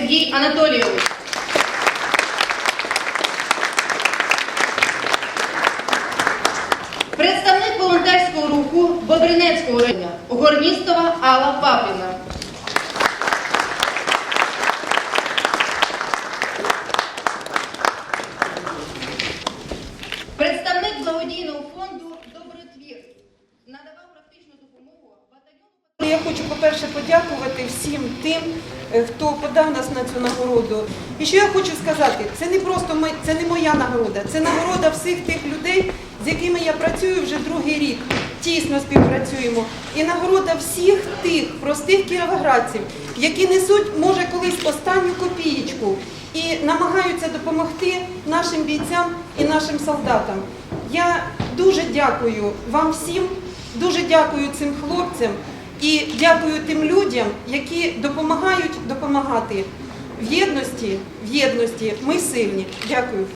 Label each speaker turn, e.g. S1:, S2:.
S1: Сергій Анатолійович. Представник волонтерського руху Бодринецького району Горністова Алла Павлівна. Представник благодійного фонду Добротвір надавав практичну
S2: хочу, по-перше, подякувати всім тим, е, хто подав нас на цю нагороду. І що я хочу сказати, це не просто ми- це не моя нагорода, це нагорода всіх тих людей, з якими я працюю вже другий рік. Тісно співпрацюємо. І нагорода всіх тих простих кіровоградців, які несуть, може, колись останню копієчку і намагаються допомогти нашим бійцям і нашим солдатам. Я дуже дякую вам всім, дуже дякую цим хлопцям. І дякую тим людям, які допомагають допомагати в єдності. В єдності ми сильні. Дякую.